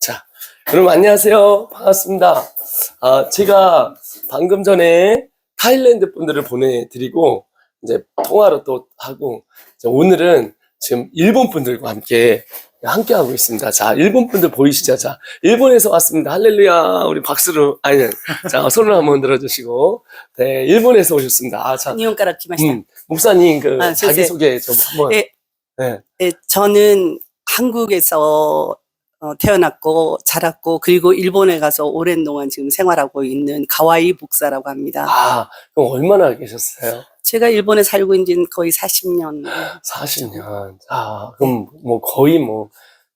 자, 여러분 안녕하세요. 반갑습니다. 아, 제가 방금 전에 타일랜드 분들을 보내드리고, 이제 통화로 또 하고, 이제 오늘은 지금 일본 분들과 함께 함께하고 있습니다. 자, 일본 분들 보이시죠? 자, 일본에서 왔습니다. 할렐루야. 우리 박수로, 아니, 자, 손을 한번 들어주시고, 네, 일본에서 오셨습니다. 아, 자, 日本から来ました。 음, 목사님 그 아, 선생님. 자기소개 좀 한번. 네. 네. 네, 저는 한국에서 어, 태어났고 자랐고 그리고 일본에 가서 오랜 동안 지금 생활하고 있는 가와이 목사라고 합니다. 아, 그럼 얼마나 계셨어요? 제가 일본에 살고 있는 거의 40년. 40년. 아, 그럼 뭐 거의 뭐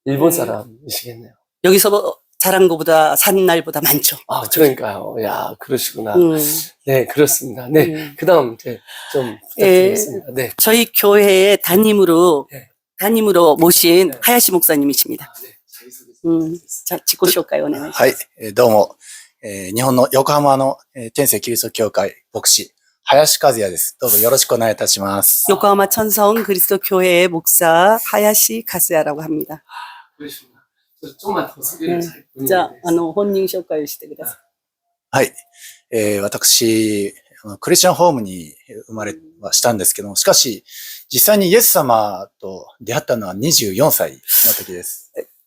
일본 네. 사람이시겠네요. 여기서 뭐 자란 것보다 산 날보다 많죠. 아, 그러니까요. 야, 그러시구나. 음, 네, 그렇습니다. 네. 음. 그 다음 이제 좀 부탁드리겠습니다. 네. 저희 교회의 담임으로 네. 담임으로 모신 네. 하야시 목사님이십니다. 아, 네. 자기소개 음, 자,自己紹介お願いします。はい、えーどうも、えー日本の横浜の、えー天聖キリスト教会牧師、林和也です。どうぞよろしくお願いいたします。 요코하마 천성 그리스도 교회의 목사 하야시 가스야라고 합니다. 그러시구나. 저 좀만 더 소개를 네. 잘. 자, あの本人紹介をしてください。はい、えー私、あのクリスチャンホームに生まれはしたんですけども、しかし、実際にイエス様と出会ったのは24歳の時です。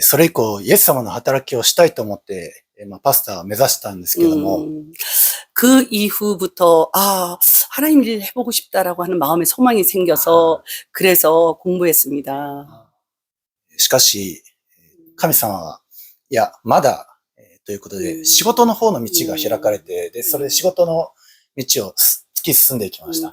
それ以降、イエス様の働きをしたいと思って、まあ、パスタを目指したんですけども、그 이후부터 아 하나님 일을 해보고 싶다라고 하는 마음의 소망이 생겨서 그래서 공부했습니 다. しかし神様は、いや、まだ、ということで、仕事の方の道が開かれて、で、それで仕事の道を突き進んでいきました。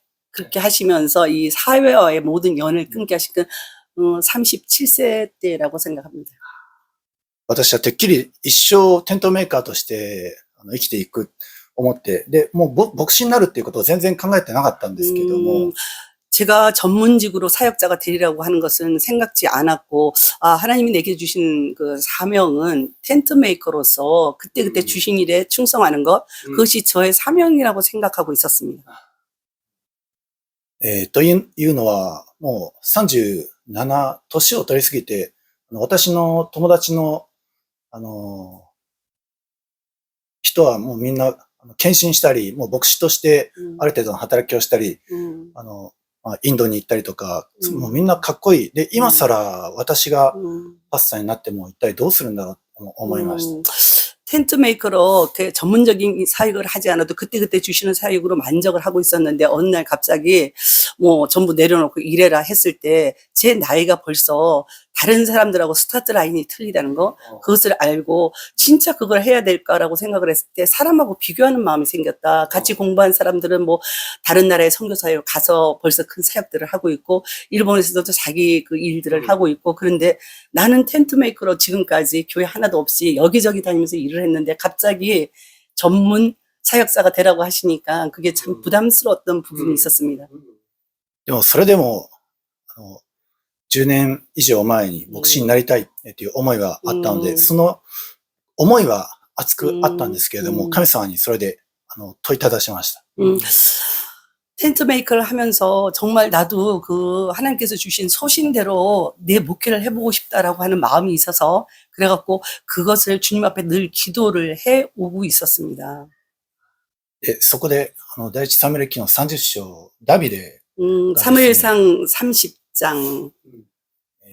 그렇게 하시면서 이 사회와의 모든 연을 끊게 하신 건 어, 37세 때라고 생각합니다. 私はてっきり一生テントメーカーとしてあの生きていく思って、で、もうぼ牧師になるっていうことを全然考えてなかったんですけども、 음, 제가 전문직으로 사역자가 되리라고 하는 것은 생각지 않았고, 아, 하나님이 내게 주신 그 사명은 텐트 메이커로서 그때그때 음. 주신 일에 충성하는 것, 음. 그것이 저의 사명이라고 생각하고 있었습니다. えー、というのは、もう37、年を取りすぎて、私の友達の、あの、人はもうみんな、献身したり、もう牧師としてある程度の働きをしたり、うん、あの、まあ、インドに行ったりとか、うん、もうみんなかっこいい。で、今更私がパスタになっても一体どうするんだろうと思いました。 음, 텐트 메이커로 그 전문적인 사역을 하지 않아도 그때그때 주시는 사역으로 만족을 하고 있었는데 어느 날 갑자기 뭐 전부 내려놓고 일해라 했을 때 제 나이가 벌써 다른 사람들하고 스타트 라인이 틀리다는 거 어. 그것을 알고 진짜 그걸 해야 될까라고 생각을 했을 때 사람하고 비교하는 마음이 생겼다. 같이 공부한 사람들은 뭐 다른 나라의 선교사회로 가서 벌써 큰 사역들을 하고 있고 일본에서도 자기 그 일들을 음. 하고 있고 그런데 나는 텐트 메이커로 지금까지 교회 하나도 없이 여기저기 다니면서 일을 했는데 갑자기 전문 사역사가 되라고 하시니까 그게 참 음. 부담스러웠던 부분이 음. 있었습니다. でも、それでも、あの、 10年以上前に牧師になりたいっていう思いはあったので、うんその思いは熱くあったんですけれども、うん神様にそれで、あの、問いただしました。 음, 텐트 메이커를 하면서 정말 나도 그 하나님께서 주신 소신대로 내 목회를 해보고 싶다라고 하는 마음이 있어서 그래갖고 그것을 주님 앞에 늘 기도를 해 오고 있었습니다. で、そこで、あの、第一サムエル記の30章、ダビデ、 음, 아, 사무엘상 30 장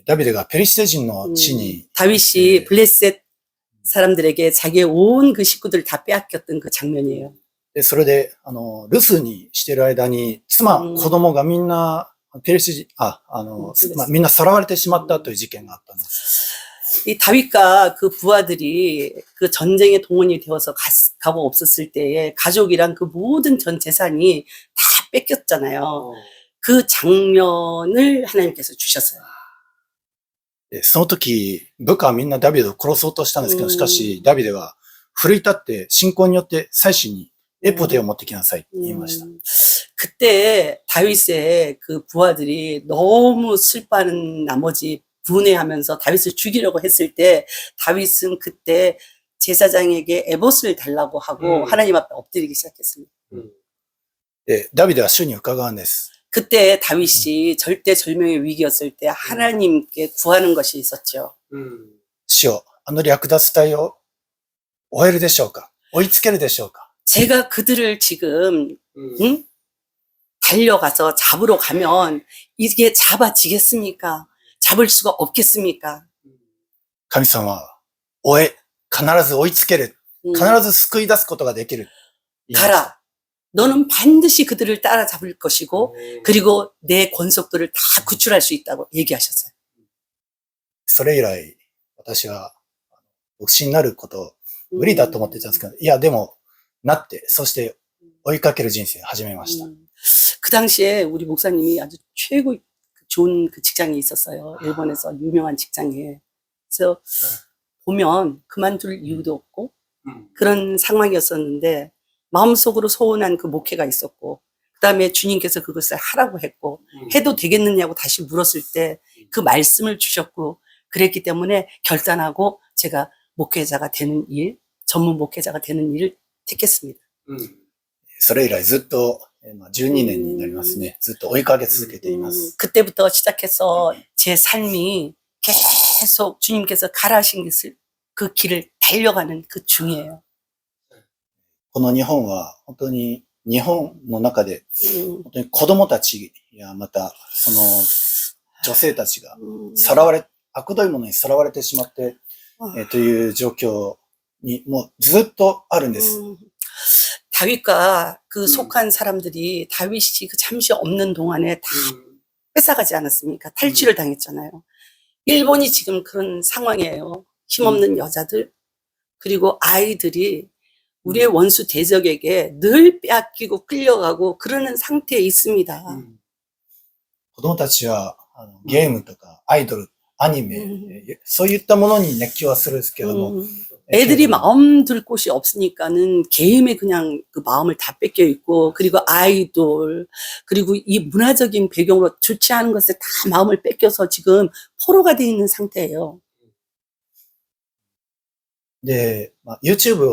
ダビデがペリシテ人の地 음, に、 다윗이 네. 블레셋 사람들에게 자기의 온 그 식구들을 다 빼앗겼던 그 장면이에요. で、それで、あの、留守にしてる間に、妻、うん子供がみんな、ペリシテ人、あ、あの、うんそうですまあ、みんなさらわれてしまったという事件があったんです。 이 다윗과 그 부하들이 그 전쟁에 동원이 되어서 가, 가고 없었을 때에 가족이랑 그 모든 전 재산이 다 뺏겼잖아요. 어. 그 장면을 하나님께서 주셨어요. で、その時、部下はみんなダビデを殺そうとしたんですけど、うんしかし、ダビデは、奮い立って、信仰によって、祭司にエポテを持ってきなさいって言いました。 음, 그때 다윗의 그 부하들이 너무 슬퍼하는 나머지 분해하면서 다윗을 죽이려고 했을 때 다윗은 그때 제사장에게 에봇을 달라고 하고 음. 하나님 앞에 엎드리기 시작했습니다. で、ダビデは主に伺うんです。 그때 다윗이 절대절명의 위기였을 때 하나님께 구하는 것이 있었죠. 음. 主よ、あの略奪隊を終えるでしょうか追いつけるでしょうか 제가 그들을 지금 음. 응? 달려가서 잡으러 가면 이게 잡아지겠습니까? 잡을 수가 없겠습니까? 神様は、追え、必ず追いつける。 음, 必ず救い出すことができる。言いました 가라. 너는 반드시 그들을 따라잡을 것이고 음. 그리고 내 권속들을 다 구출할 수 있다고 얘기하셨어요. それ以来、私は、あの牧師になること、無理だと思ってたんですけど、いや、でも、なって、そして追いかける人生始めました。 음. 그 당시에 우리 목사님이 아주 최고 좋은 그 직장에 있었어요. 일본에서 유명한 직장에. 그래서 보면 그만둘 이유도 없고 음. 그런 상황이었었는데 마음속으로 소원한 그 목회가 있었고 그다음에 주님께서 그것을 하라고 했고 음. 해도 되겠느냐고 다시 물었을 때 그 말씀을 주셨고 그랬기 때문에 결단하고 제가 목회자가 되는 일, 전문 목회자가 되는 일을 택했습니다. 음. それ以来ずっと、えーまあ、12年になりますね。ずっと追いかけ続けていま 음, す。 그때부터 시작해서 제 삶이 계속 주님께서 가라하신 것을 그 길을 달려가는 그 중이에요. この日本は、本当に、日本の中で、 음, 本当に子供たちや、また、その、女性たちが、 음, さらわれ、悪どいものにさらわれてしまって、 아, えーという状況に、もうずっとあるんです。 음, 다윗과 그 음. 속한 사람들이 다윗이 그 잠시 없는 동안에 다 음. 뺏어가지 않았습니까? 탈취를 당했잖아요. 일본이 지금 그런 상황이에요. 힘없는 여자들, 그리고 아이들이 우리의 원수 대적에게 늘 빼앗기고 끌려가고 그러는 상태에 있습니다. 子供たちはあのゲームとかアイドル、アニメ、うんえそういったものに熱狂はするんですけども、 음. 음. 음. 애들이 마음 둘 곳이 없으니까는 게임에 그냥 그 마음을 다 뺏겨 있고 그리고 아이돌 그리고 이 문화적인 배경으로 좋지 않은 것에 다 마음을 뺏겨서 지금 포로가 돼 있는 상태예요. 네, 유튜브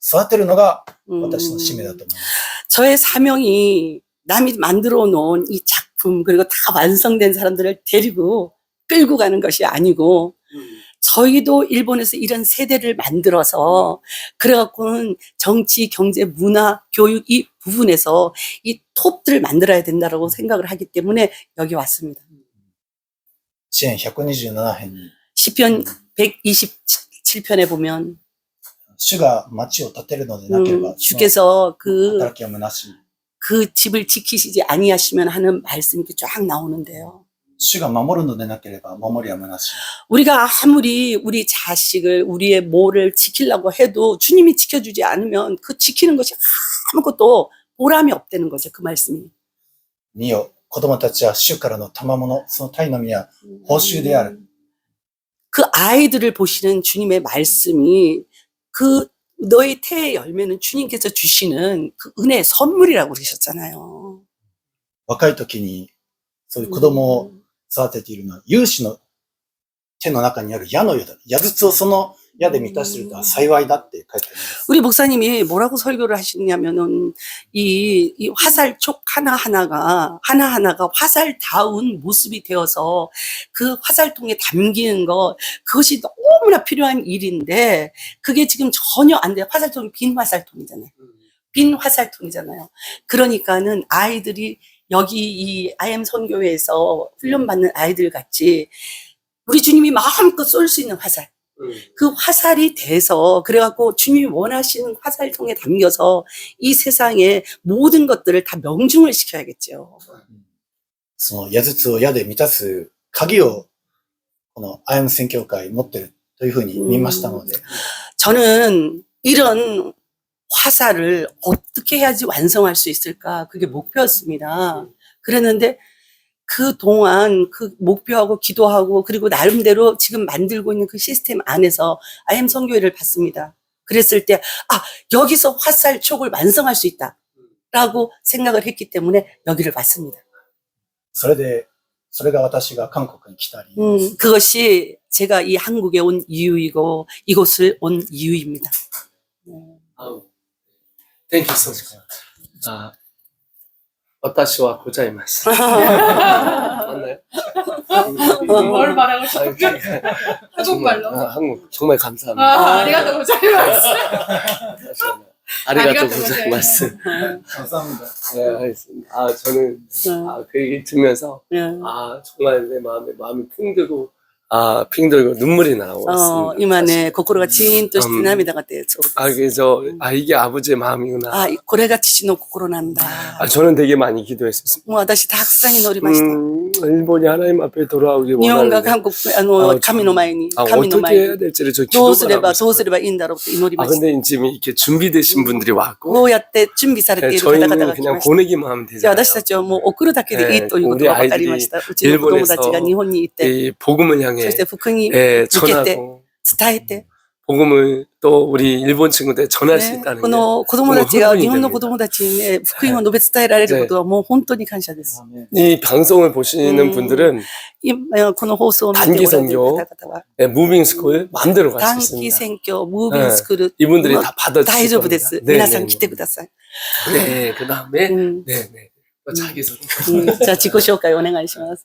育てるのが 음. 私の使命だと思います。 저의 사명이 남이 만들어 놓은 이 작품 그리고 다 완성된 사람들을 데리고 끌고 가는 것이 아니고 저희도 일본에서 이런 세대를 만들어서 그래갖고는 정치, 경제, 문화, 교육 이 부분에서 이 톱들을 만들어야 된다라고 생각을 하기 때문에 여기 왔습니다. 支援127編に、 시편 127편에 보면 主が町を建てるのでなければ、 음, 주께서 そ 그 の働きは虚しい。 그 집을 지키시지 아니하시면 하는 말씀이 이렇게 쫙 나오는데요. 主が守るのでなければ、守りは虚しい。 우리가 아무리 우리 자식을 우리의 모를 지키려고 해도 주님이 지켜주지 않으면 그 지키는 것이 아무것도 보람이 없다는 거죠. 그 말씀이. 見よ、子供たちは主からの賜物、その体の実は報酬である。 그 아이들을 보시는 주님의 말씀이 그 너의 태의 열매는 주님께서 주시는 그 은혜의 선물이라고 그러셨잖아요. 若い時に、そういう子供を育てているのは、有志の手の中にある矢のようだ。矢筒をその矢で満たしているのは幸いだって書いてあります。 우리 목사님이 뭐라고 설교를 하시냐면은 이, 이 화살촉 하나하나가 하나하나가 화살다운 모습이 되어서 그 화살통에 담기는 거 그것이 너무 나 필요한 일인데 그게 지금 전혀 안 돼요. 화살통이 빈 화살통이잖아요. 빈 화살통이잖아요. 그러니까는 아이들이 여기 이 IM 선교회에서 훈련받는 아이들 같이 우리 주님이 마음껏 쏠 수 있는 화살 그 화살이 돼서 그래갖고 주님이 원하시는 화살통에 담겨서 이 세상의 모든 것들을 다 명중을 시켜야겠죠. その矢筒を矢で満たす鍵を、このアイム宣教会持ってる というふうに見ましたので、 저는 이런 화살을 어떻게 해야지 완성할 수 있을까 그게 목표였습니다. 그랬는데 그 동안 그 목표하고 기도하고 그리고 나름대로 지금 만들고 있는 그 시스템 안에서 아이엠 선교회를 봤습니다. 그랬을 때, 아, 여기서 화살촉을 완성할 수 있다. 라고 생각을 했기 때문에 여기를 왔습니다. それで、 それが私が韓国に来たり、 음, 그것이 제가 이 한국에 온 이유이고 이곳을 온 이유입니다. 음. 아우, Thank you so much. 아, 私はございます. 맞나요? 뭘 말하고 싶어? 아유, 참- 한국말로? 아, 한국 정말 감사합니다. 아, 아리가또 고자이마스. 아리가또 아리가또 고자이마스. 감사합니다. 네, 알겠습니다. 아, 저는 음, 아, 그 얘기 들으면서 음. 아, 정말 내 마음에 마음이 풍 들고 아, 핑들고 눈물이 나왔습니다. 어, 이만에心がチーンとしてうん涙が出そうです。 아, 그래서 아, 이게 아버지의 마음이구나. 아, これが父の心なんだ。 아, 저는 되게 많이 기도했었습니다. もう私たくさん祈りました。 음, 일본이 하나님 앞에 돌아오길 日本が 원하는데 韓国、あの、 아, 神の前に、 아, 神の 어떻게 前 해야 に、 될지를 저 どう 기도를 すれ 하고 ば、どう 있어요. すればいいんだろうと祈り 아, ました。 근데 지금 이렇게 준비되신 분들이 왔고 こうやって準備されて 네, いる方々 저희는 が来 그냥 ました。 보내기만 하면 じゃあ 되잖아요. 私たちはもう送るだけでいいということが分かりました。うちの子供たちが日本に行って、 이 복음을 향해 そして福音に 예, 이렇게 전하고 伝えて、 복음을 또 우리 일본 친구들 전할 수 ね 있다는 こ 게 の子供たちが、もう本当に日本の子供たちにね、福音を述べ伝えられることはもう本当に感謝です。 이 방송을 보시는 음. 분들은 今この放送を見ておられる方々は、 예, 무빙 스쿨 마음대로 갈 短 수 期 있습니다. 選挙、ムービングスクール、 이분들이 뭐, 다 받아주실 大丈夫で 겁니다. す。 네, 皆 네, さん 네. 来てください。 네, 그 다음에 うん、 네, 네. 또 자기소개. うんじゃあ自己紹介お願いします。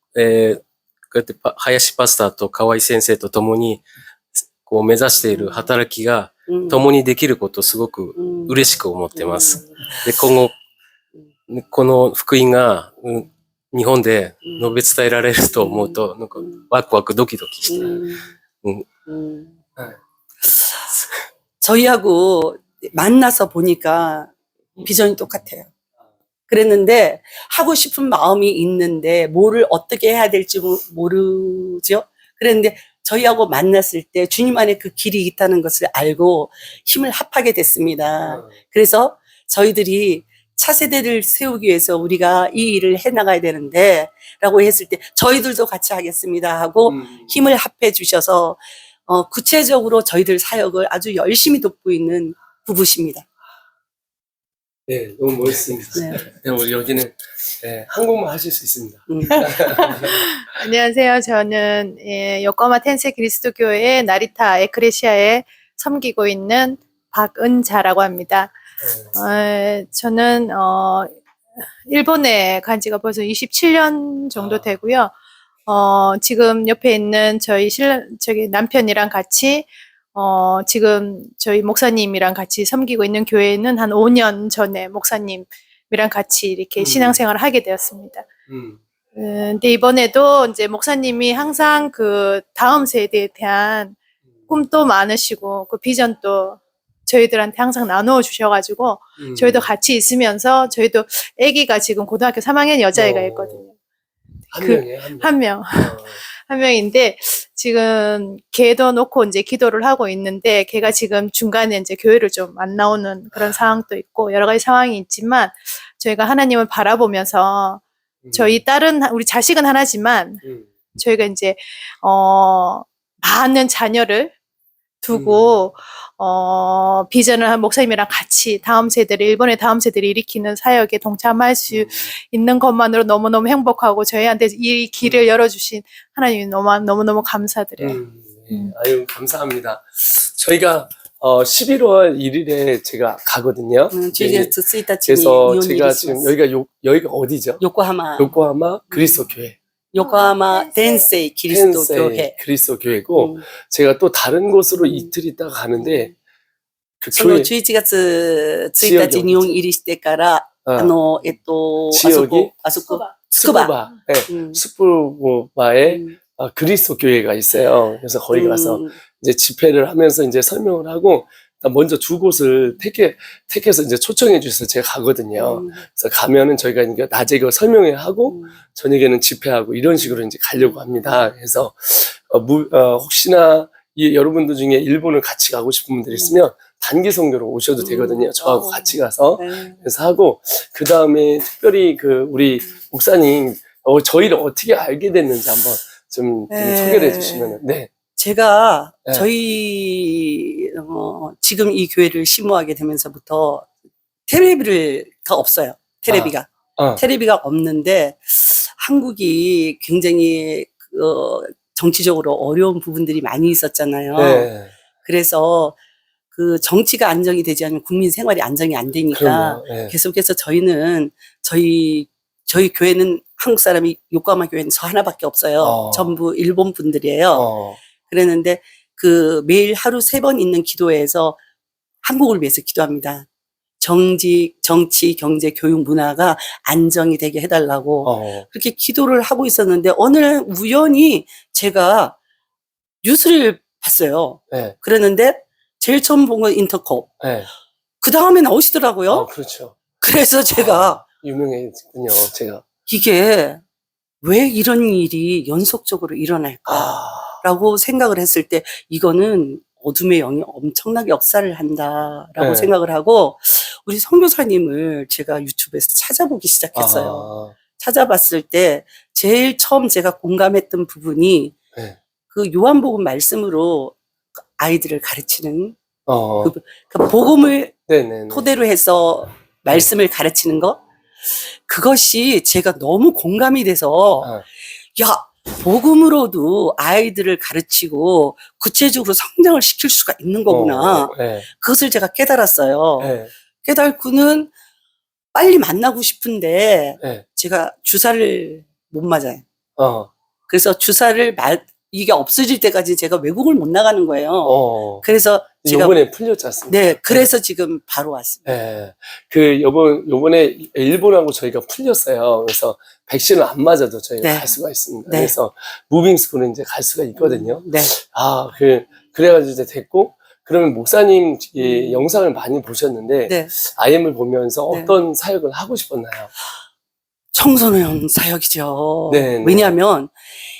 えーこうやってパ林パスターと河合先生と共に、こう目指している働きが 음, 共にできることをすごく 음, 嬉しく思ってます。で、今後、この福音が、うん 日本で述べ伝えられると思うと、なんかワクワクドキドキして。 음. 음. 음. 네. 저희하고 만나서 보니까 비전이 똑같아요. 그랬는데 하고 싶은 마음이 있는데 뭐를 어떻게 해야 될지 모- 모르죠. 그랬는데 저희하고 만났을 때 주님 안에 그 길이 있다는 것을 알고 힘을 합하게 됐습니다. 그래서 저희들이 차세대를 세우기 위해서 우리가 이 일을 해 나가야 되는데 라고 했을 때 저희들도 같이 하겠습니다 하고 음. 힘을 합해 주셔서 어, 구체적으로 저희들 사역을 아주 열심히 돕고 있는 부부십니다. 네, 너무 멋있습니다. 네. 네, 우리 여기는 네, 한국말 하실 수 있습니다. 음. 안녕하세요. 저는 예, 요코하마 텐세 그리스도교회 나리타 에크레시아에 섬기고 있는 박은자라고 합니다. 네. 어, 저는 어, 일본에 간 지가 벌써 27년 정도 아. 되고요. 어, 지금 옆에 있는 저희 실 저기 남편이랑 같이 어, 지금 저희 목사님이랑 같이 섬기고 있는 교회는 한 5년 전에 목사님이랑 같이 이렇게 음. 신앙생활을 하게 되었습니다. 음. 음, 근데 이번에도 이제 목사님이 항상 그 다음 세대에 대한 꿈도 많으시고 그 비전도 저희들한테 항상 나누어 주셔가지고 음. 저희도 같이 있으면서 저희도 아기가 지금 고등학교 3학년 여자애가 어. 있거든요. 한 그- 명이에요, 한 명. 한 명, 어. 한 명인데 지금 걔도 놓고 이제 기도를 하고 있는데 걔가 지금 중간에 이제 교회를 좀 안 나오는 그런 상황도 있고 여러 가지 상황이 있지만 저희가 하나님을 바라보면서 음. 저희 딸은 우리 자식은 하나지만 음. 저희가 이제 어 많은 자녀를 두고 음. 어, 비전을 한 목사님이랑 같이 다음 세대를 일본의 다음 세대를 일으키는 사역에 동참할 수 음. 있는 것만으로 너무너무 행복하고 저희한테 이 길을 음. 열어주신 하나님 너무 너무너무 감사드려요. 음. 네. 음. 아유 감사합니다. 저희가 어, 11월 1일에 제가 가거든요. 음, 네. 그래서 제가 지금 여기가 요, 여기가 어디죠? 요코하마. 요코하마 그리스도 교회. 요코하마 덴세이 기리스도 텐세이 교회 그리스도 교회고 음. 제가 또 다른 곳으로 음. 이틀 있다가 가는데 그 その 교회 11月1千代日日本入りしてから、 어, あの、えっと、あ千代木そこ、あそこ、つくば。 스쿠바, 네, 음. 스쿠바에 음. 아, 그리스도 교회가 있어요. 그래서 거기 가서 음. 이제 집회를 하면서 이제 설명을 하고 일단 먼저 두 곳을 택해 택해서 이제 초청해 주셔서 제가 가거든요. 음. 그래서 가면은 저희가 이제 낮에 그 설명회 하고 음. 저녁에는 집회하고 이런 식으로 이제 가려고 합니다. 그래서 어, 무- 어, 혹시나 이 여러분들 중에 일본을 같이 가고 싶은 분들 있으면 단기 선교로 오셔도 음. 되거든요. 저하고 어. 같이 가서 네. 그래서 하고 그 다음에 특별히 그 우리 목사님 어, 저희를 어떻게 알게 됐는지 한번 좀, 좀 네. 소개를 해주시면 네. 제가 네. 저희 어, 지금 이 교회를 심호하게 되면서부터 테레비가 없어요. 테레비가 어. 테레비가 없는데 한국이 굉장히 어, 정치적으로 어려운 부분들이 많이 있었잖아요. 네. 그래서 그 정치가 안정이 되지 않으면 국민 생활이 안정이 안 되니까. 네. 계속해서 저희는 저희 저희 교회는 한국 사람이 요코하마 교회는 저 하나밖에 없어요. 어. 전부 일본 분들이에요. 어. 그랬는데 그 매일 하루 세 번 있는 기도회에서 한국을 위해서 기도합니다. 정직, 정치, 경제, 교육, 문화가 안정이 되게 해달라고 어. 그렇게 기도를 하고 있었는데 어느 날 우연히 제가 뉴스를 봤어요. 네. 그랬는데 제일 처음 본 건 인터컵. 네. 그 다음에 나오시더라고요. 어, 그렇죠. 그래서 제가 유명했군요. 제가. 이게 왜 이런 일이 연속적으로 일어날까 라고 아. 생각을 했을 때 이거는 어둠의 영이 엄청나게 역사를 한다라고 네. 생각을 하고 우리 선교사님을 제가 유튜브에서 찾아보기 시작했어요. 아. 찾아봤을 때 제일 처음 제가 공감했던 부분이 네. 그 요한복음 말씀으로 아이들을 가르치는 어. 그- 그 복음을 네네. 토대로 해서 말씀을 가르치는 것 그것이 제가 너무 공감이 돼서 아. 야 복음으로도 아이들을 가르치고 구체적으로 성장을 시킬 수가 있는 거구나 어, 네. 그것을 제가 깨달았어요 네. 깨달고는 빨리 만나고 싶은데 네. 제가 주사를 못 맞아요 어. 그래서 주사를 맞, 이게 없어질 때까지 제가 외국을 못 나가는 거예요. 어. 그래서 제가 요번에 풀렸지 않습니까? 네, 그래서 지금 바로 왔습니다. 예. 그 요번 요번에 일본하고 저희가 풀렸어요. 그래서 백신을 안 맞아도 저희가 네. 갈 수가 있습니다. 네. 그래서 무빙 스쿨은 이제 갈 수가 있거든요. 네. 아, 그 그래가지고 이제 됐고 그러면 목사님 이 영상을 많이 보셨는데 네. IM을 보면서 네. 어떤 사역을 하고 싶었나요? 청소년 사역이죠. 네, 네. 왜냐하면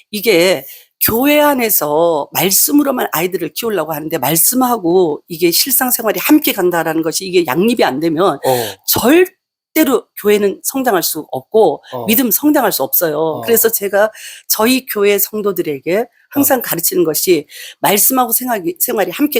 이게 교회 안에서 말씀으로만 아이들을 키우려고 하는데 말씀하고 이게 실상생활이 함께 간다라는 것이 이게 양립이 안 되면 어, 절대로 교회는 성장할 수 없고 어. 믿음 성장할 수 없어요. 어. 그래서 제가 저희 교회 성도들에게 항상 가르치는 것이 말씀하고 생활이, 생활이 함께 가